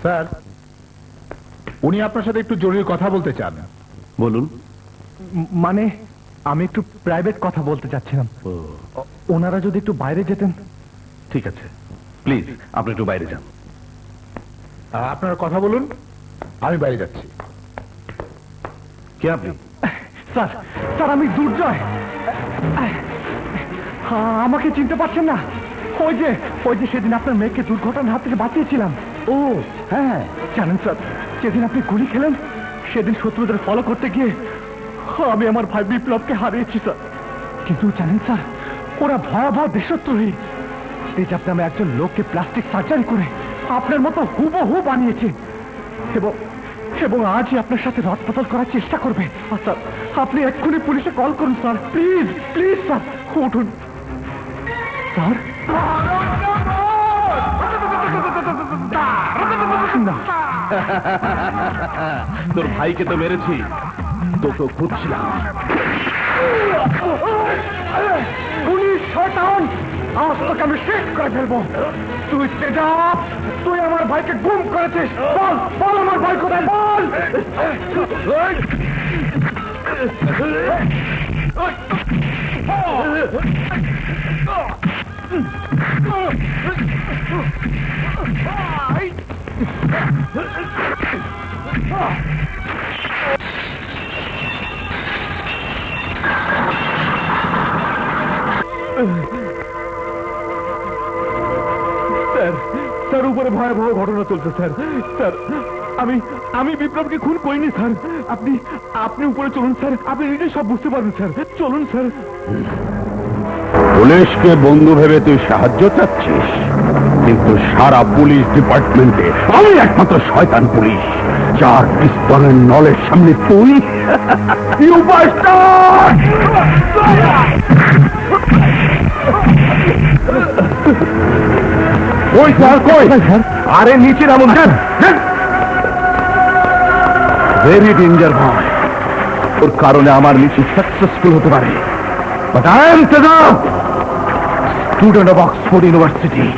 Sir উনি আপনার সাথে একটু জরুরি কথা বলতে চান। বলুন। মানে আমি একটু প্রাইভেট কথা বলতে চাচ্ছিলাম। ওনারা যদি একটু বাইরে যেতেন। ঠিক আছে। প্লিজ আপনি একটু বাইরে যান। আপনারা কথা বলুন আমি বাইরে যাচ্ছি। কে আপনি? স্যার স্যার আমি দুর্জয়। আমাকে চিনতে পারছেন না। ওই যে ওই যে সেদিন আপনার মেয়েকে দুর্ঘটনার হাত থেকে বাঁচিয়েছিলাম। ও হ্যাঁ জানেন স্যার, যেদিন আপনি গুলি খেলেন, সেদিন শত্রুদের ফলো করতে গিয়ে আমি আমার ভাই বিপ্লবকে হারিয়েছি, স্যার। কিন্তু জানেন স্যার, ওরা ভয়াবহ দেশদ্রোহী। তেজাব নামে একজন লোককে প্লাস্টিক সার্জারি করে আপনার মতো হুবহু বানিয়েছে। এবং এবং আজই আপনার সাথে রদবদল করার চেষ্টা করবে। স্যার, আপনি এক্ষুনি পুলিশে কল করুন, স্যার। প্লিজ প্লিজ স্যার, উঠুন। স্যার? না। তোর ভাইকে তো মেরেছি। তোকে খুঁজছিলাম। পুলিশ শয়তান! আজ তোকে আমি শেষ করে ফেলব। তুই তেজাব তুই আমার ভাইকে গুম করেছিস। বল বল আমার ভাই কোথায়? বল! স্যার উপরে ভয়াবহ ঘটনা চলছে, স্যার। স্যার, আমি আমি বিপ্লবকে খুন করিনি, স্যার। আপনি আপনি উপরে চলুন, স্যার। আপনি নিজেই সব বুঝতে পারবেন, স্যার। চলুন, স্যার। পুলিশকে বন্ধু ভেবে তুই সাহায্য চাচ্ছিস? কিন্তু সারা পুলিশ ডিপার্টমেন্টে। আমি একমাত্র শয়তান পুলিশ, যার পিস্তলের নলের সামনে তুই! কই স্যার, কই? আরে নিচে নামুন ভেরি ডেঞ্জার ভয় ওর কারণে আমার মিছিল সাকসেসফুল হতে পারে। But I am student of Oxford University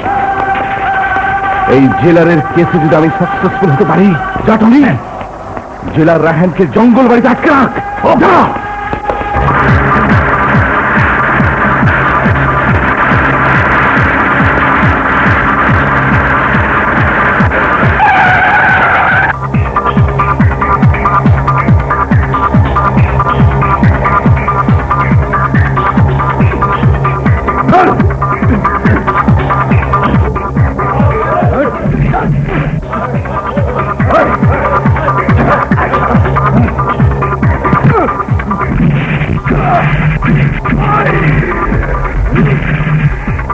এই জেলারের কেসে যদি আমি সাকসেসফুল হতে পারি জাটনি জেলার রাহেনকে জঙ্গল বাড়িতে আটকে রাখ।